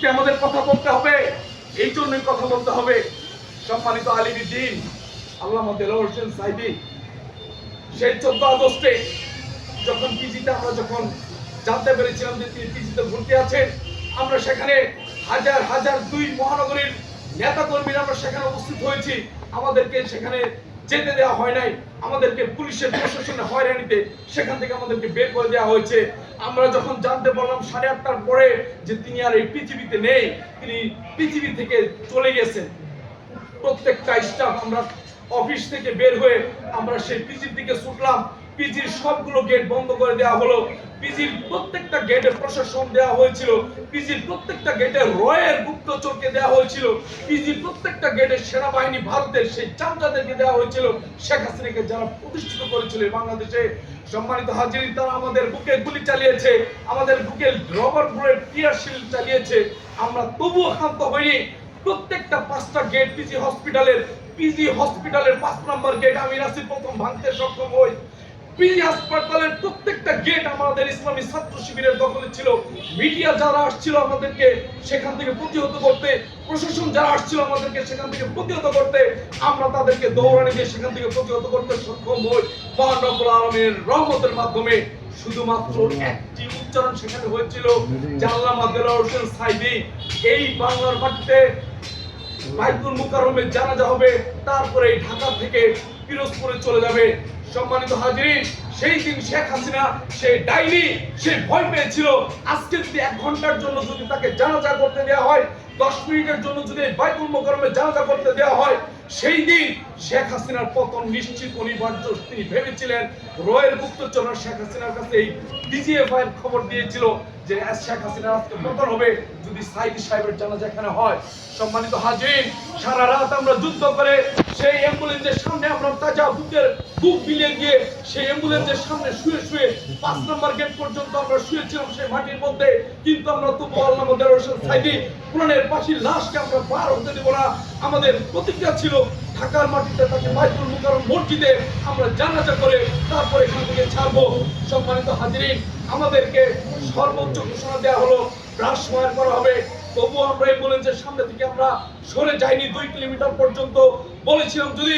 আজকে আমাদের কথা বলতে হবে, এই জন্যই কথা বলতে হবে। সম্মানিত আলিমুদ্দিন আল্লামা দেলোয়ার হোসেন সাইদি সেই চোদ্দ আগস্টে যখন পিজিতে আমরা যখন জানতে পেরেছিলাম যে তিনি পিজিতে ভর্তি আছেন, আমরা সেখানে হাজার হাজার দুই মহানগরীর নেতা কর্মীরা আমরা সেখানে উপস্থিত হয়েছি। আমাদেরকে সেখানে যেতে দেওয়া হয় নাই, আমাদেরকে পুলিশের প্রশাসনে হয়রানিতে সেখান থেকে আমাদেরকে বের করে দেওয়া হয়েছে। আমরা যখন জানতে পারলাম সাড়ে আটটার পরে যে তিনি আর এই পৃথিবীতে নেই, তিনি পৃথিবী থেকে চলে গেছেন। প্রত্যেকটা স্টাফ আমরা অফিস থেকে বের হয়ে আমরা সেই পিজির দিকে ছুটলাম। পিজির সবগুলো গেট বন্ধ করে দেওয়া হলো। পিজির প্রত্যেকটা গেটে প্রশাসন দেওয়া হয়েছিল, পিজির প্রত্যেকটা গেটে রয়ের গুপ্তচরকে দেওয়া হয়েছিল, পিজির প্রত্যেকটা গেটে সেনাবাহিনী ভারতের সেই চামচাদেরকে দেওয়া হয়েছিল। শেখ হাসিনাকে যারা প্রতিষ্ঠিত করেছিল বাংলাদেশে, সম্মানিত হাজির তারা আমাদের বুকে গুলি চালিয়েছে, আমাদের বুকে রবার বুলেট টিয়ারশিল চালিয়েছে। আমরা তবুও ক্ষান্ত হইনি। প্রত্যেকটা পাঁচটা গেট পিজি হসপিটালের পিজি হসপিটালের পাঁচ নম্বর গেট আমি নাসির প্রথম ভাঙতে সক্ষম হই। পিজি হাসপাতালের প্রত্যেকটা গেট আমাদের ইসলামী ছাত্র শিবিরের দখলে ছিল। মিডিয়া যারা আসছিল আমাদেরকে সেখান থেকে প্রতিহত করতে প্রশাসন যারা আসছিল আমাদেরকে সেখান থেকে প্রতিহত করতে আমরা তাদেরকে দৌড়ানি দিয়ে সেখান থেকে প্রতিহত করতে সক্ষম হই। মহান আলমের রহমতের মাধ্যমে শুধুমাত্র একটি উচ্চারণ সেখানে হয়েছিল হোসেন সাইদি এই বাংলার মাটিতে বাইতুল মুকাররমে জানাজা হবে তারপরে ঢাকা থেকে পিরোজপুরে চলে যাবে। সম্মানিত হাজিরিন, সেই দিন শেখ হাসিনা সেই ডাইনি, সে ভয় পেয়েছিল। আজকে যদি এক ঘণ্টার জন্য যদি তাকে জানাজা করতে দেওয়া হয়, দশ মিনিটের জন্য যদি বাইতুল মুকাররমে জানাজা করতে দেওয়া হয়, সেই দিন শেখ হাসিনার পতন নিশ্চিত অনিবার্য তিনি ভেবেছিলেন। রয়ের গুপ্তচর শেখ হাসিনার কাছে এই ডিজিএফ এর খবর দিয়েছিল। যে শেখ হাসিনার আজকে পতন হবে যদি সাহেবের জানাজা এখানে হয়। সম্মানিত হাজির, সারা রাত আমরা যুদ্ধ করে সেই অ্যাম্বুলেন্সের সামনে আমরা তাজা বুকের বুক বিলিয়ে গিয়ে সেই অ্যাম্বুলেন্সের সামনে শুয়ে শুয়ে পাঁচ নম্বর গেট পর্যন্ত আমরা শুয়েছিলাম সেই মাটির মধ্যে। কিন্তু আমরা তবু আল্লাহ হোসেন সাইদি লাশকে আমরা পার হতে দেব না। আমাদের প্রতিজ্ঞা ছিল ঢাকার মাটিতে তাকে বাইতুল মুকাররম মসজিদে আমরা জানাজা করে তারপর এখান থেকে ছাড়বো। সম্মানিত হাজিরিন, আমাদেরকে সর্বোচ্চ ঘোষণা দেওয়া হলো ফায়ার করা হবে। তবুও আমরা অ্যাম্বুলেন্সের সামনে থেকে আমরা সরে যাইনি দুই কিলোমিটার পর্যন্ত। বলেছিলাম যদি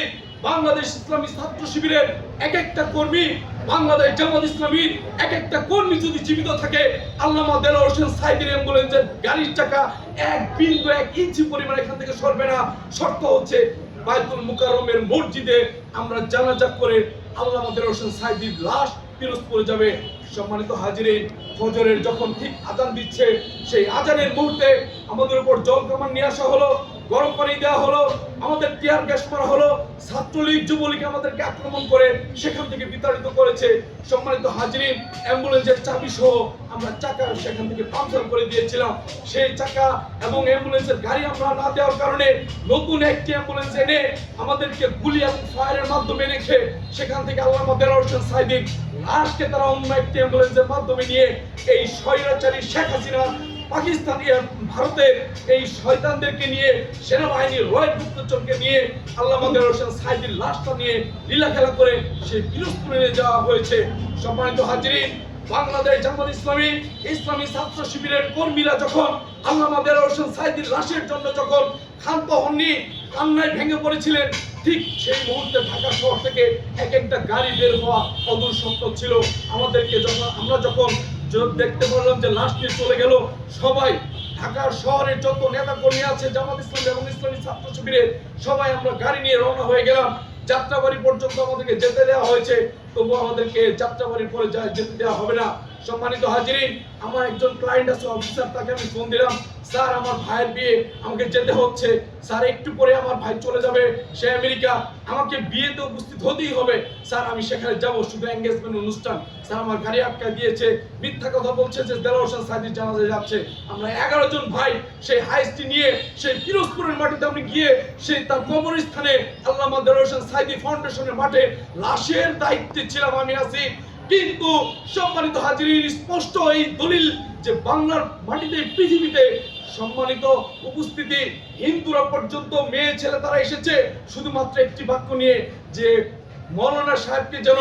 বাংলাদেশ ইসলামী ছাত্র শিবিরের এক একটা কর্মী, বাংলাদেশ জামাত ইসলামীর এক একটা কর্মী যদি জীবিত থাকে, আল্লামা দেলোয়ার হোসেন সাইদের অ্যাম্বুলেন্সের গাড়ির চাকা এক বিন্দু এক ইঞ্চি পরিমাণ এখান থেকে সরবে না। শর্ত হচ্ছে বাইতুল মুকাররমের মসজিদে আমরা জানাজা করে আল্লাহ আমাদের হোসেন সাইদির লাশ পিরোজপুরে যাবে। সম্মানিত হাজিরে, ফজরের যখন ঠিক আজান দিচ্ছে, সেই আজানের মুহূর্তে আমাদের উপর জল নিয়ে আসা হলো। গরম পানি দেওয়া হলো, আমাদের টিয়ার গ্যাস মারা হলো, ছাত্রলীগ যুবলীগ আমাদেরকে আক্রমণ করে সেখান থেকে বিতাড়িত করেছে। সম্মানিত হাজিরিন, অ্যাম্বুলেন্সের চাবি সহ আমরা চাকা সেখান থেকে পাংচার করে দিয়েছিলাম। সেই চাকা এবং অ্যাম্বুলেন্সের গাড়ি আমরা না দেওয়ার কারণে নতুন একটি অ্যাম্বুলেন্স এনে আমাদেরকে গুলি এবং ফায়ারের মাধ্যমে রেখে সেখান থেকে আল্লাহ দেলোয়ার হোসেন সাইদিক লাশকে তারা অন্য একটি অ্যাম্বুলেন্সের মাধ্যমে নিয়ে এই স্বৈরাচারী শেখ হাসিনা পাকিস্তানি ভারতের এই শয়তানদেরকে নিয়ে গুপ্তচরকে নিয়ে আল্লাহ হোসেন সাইদির লাশটা নিয়ে লীলা খেলা করে পিরোজপুরে নিয়ে যাওয়া হয়েছে। সম্মানিত বাংলাদেশ জামাত ইসলামী ইসলামী ছাত্র শিবিরের কর্মীরা যখন আল্লাহ মাদের হোসেন লাশের জন্য যখন হননি কান্নায় ভেঙে পড়েছিলেন, ঠিক সেই মুহূর্তে ঢাকা শহর থেকে এক একটা গাড়ি বের হওয়া অদূর সত্য ছিল। আমাদেরকে যখন আমরা যখন দেখতে পারলাম যে লাশ নিয়ে চলে গেল সবাই। ঢাকার শহরে যত নেতা কর্মী আছে, জামাত ইসলাম এবং ইসলামী ছাত্র শিবিরের, সবাই আমরা গাড়ি নিয়ে রওনা হয়ে গেলাম। যাত্রাবাড়ি পর্যন্ত আমাদেরকে যেতে দেওয়া হয়েছে। তবু আমাদেরকে যাত্রাবাড়ির পরে যেতে দেওয়া হবে না। সম্মানিত হাজিরিন, আমার একজন ক্লায়েন্ট আছে অফিসার তাকে আমি ফোন দিলাম। স্যার, আমার ভাইয়ের বিয়ে আমাকে যেতে হচ্ছে। স্যার, একটু পরে আমার ভাই চলে যাবে, সে আমেরিকা। আমাকে বিয়েতে উপস্থিত হতেই হবে। স্যার, আমি সেখানে যাব, শুধু এঙ্গেজমেন্ট অনুষ্ঠান। স্যার, আমার গাড়ি আটকা দিয়েছে। মিথ্যা কথা বলছে যে দেলোয়ার হোসেন সাইদির জানাজা যাচ্ছে। আমরা এগারো জন ভাই, সেই হাইস্টি নিয়ে, সেই পিরোজপুরের মাটিতে আমি গিয়ে, সেই তার কবরস্থানে আল্লামা দেলোয়ার হোসেন সাইদি ফাউন্ডেশনের মাঠে লাশের দায়িত্বে ছিলাম আমি আছি কিন্তু সম্মানিত হাজিরিন, স্পষ্ট এই দলিল যে বাংলার মাটিতে, পৃথিবীতে সম্মানিত উপস্থিতি হিন্দুরা পর্যন্ত, মেয়ে, ছেলে তারা এসেছে শুধুমাত্র একটি বাক্য নিয়ে যে মৌলানা সাহেবকে যেন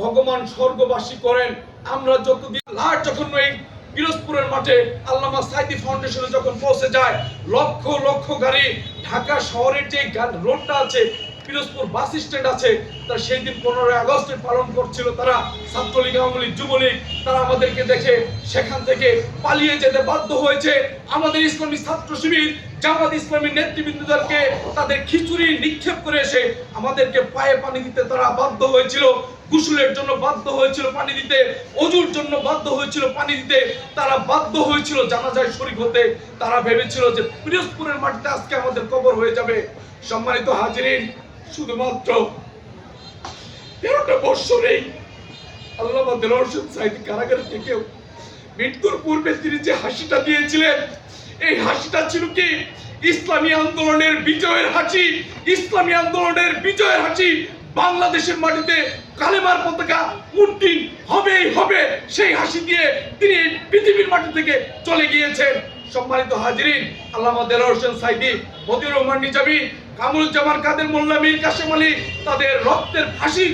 ভগবান স্বর্গবাসী করেন। আমরা যতদিন লাশ যখন এই পিরোজপুরের মাঠে, আল্লামা সাইদি ফাউন্ডেশনে যখন পৌঁছে যায়, লক্ষ লক্ষ গাড়ি ঢাকা শহরের যে রোডটা আছে পিরোজপুর বাস স্ট্যান্ড আছে, তা সেই দিন পনেরোই আগস্টে পালন করছিল তারা ছাত্রলীগ, আওয়ামী লীগ, যুবলীগ। তারা আমাদেরকে দেখে সেখান থেকে পালিয়ে যেতে বাধ্য হয়েছে। আমাদের ইসলামী ছাত্র শিবির জামাত ইসলামী নেতৃবৃন্দদেরকে তাদের খিচুড়ি নিক্ষেপ করে এসে আমাদেরকে পায়ে পানি দিতে তারা বাধ্য হয়েছিল, গোসলের জন্য বাধ্য হয়েছিল পানি দিতে, অজুর জন্য বাধ্য হয়েছিল পানি দিতে, তারা বাধ্য হয়েছিল জানাজায় শরীক হতে। তারা ভেবেছিল যে পিরোজপুরের মাটিতে আজকে আমাদের কবর হয়ে যাবে। সম্মানিত হাজিরিন, শুধুমাত্র তেরোটা বৎসরেই আল্লাহ দেলোয়ার হোসেন থেকেও মৃত্যুর পূর্বে তিনি যে হাসিটা দিয়েছিলেন এই হাসিটা ছিল কি? ইসলামী আন্দোলনের বিজয়ের হাসি, ইসলামী আন্দোলনের বিজয়ের হাসি। বাংলাদেশের মাটিতে কালেমার পতাকা উড্ডীন হবেই হবে। সেই হাসি দিয়ে তিনি পৃথিবীর মাটি থেকে চলে গিয়েছেন। সম্মানিত হাজিরিন, আল্লামা দেলোয়ার হোসেন সাইদি, মতিউর রহমান নিজামী, কামরুজ্জামান কাদের মোল্লা, মীর কাশেম আলী, তাদের রক্তের ফাঁসি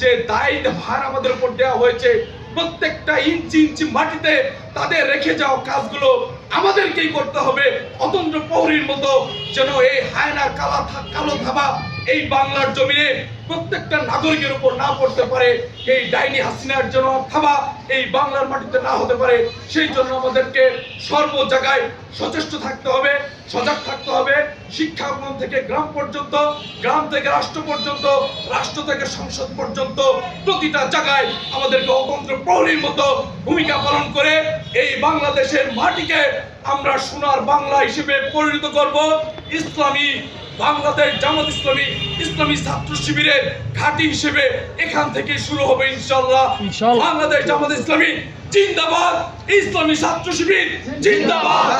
যে দায় ভার আমাদের উপর দেওয়া হয়েছে প্রত্যেকটা ইঞ্চি ইঞ্চি মাটিতে তাদের রেখে যাওয়া কাজগুলো আমাদেরকেই করতে হবে। অতন্ত্র প্রহরীর মতো যেন এই হায়না কালা কালো থাবা এই বাংলার জমিনে প্রত্যেকটা নাগরিকের উপর না পড়তে পারে, এই ডাইনি হাসিনার জন্য থাবা এই বাংলার মাটিতে না হতে পারে, সেই জন্য আমাদেরকে সর্ব জায়গায় সচেষ্ট থাকতে হবে, সজাগ থাকতে হবে, শিক্ষা ভবন থেকে গ্রাম পর্যন্ত, গ্রাম থেকে রাষ্ট্র পর্যন্ত, রাষ্ট্র থেকে সংসদ পর্যন্ত প্রতিটা জায়গায় আমাদেরকে অতন্ত্র প্রহরীর মতো ভূমিকা পালন করে এই বাংলাদেশের মাটিকে আমরা সোনার বাংলা হিসেবে পরিণত করব। ইসলামী বাংলাদেশ জামাত ইসলামী ইসলামী ছাত্র শিবিরের ঘাঁটি হিসেবে এখান থেকে শুরু হবে ইনশাল্লাহ ইনশাআল্লাহ। বাংলাদেশ জামাত ইসলামী জিন্দাবাদ। ইসলামী ছাত্র শিবির জিন্দাবাদ।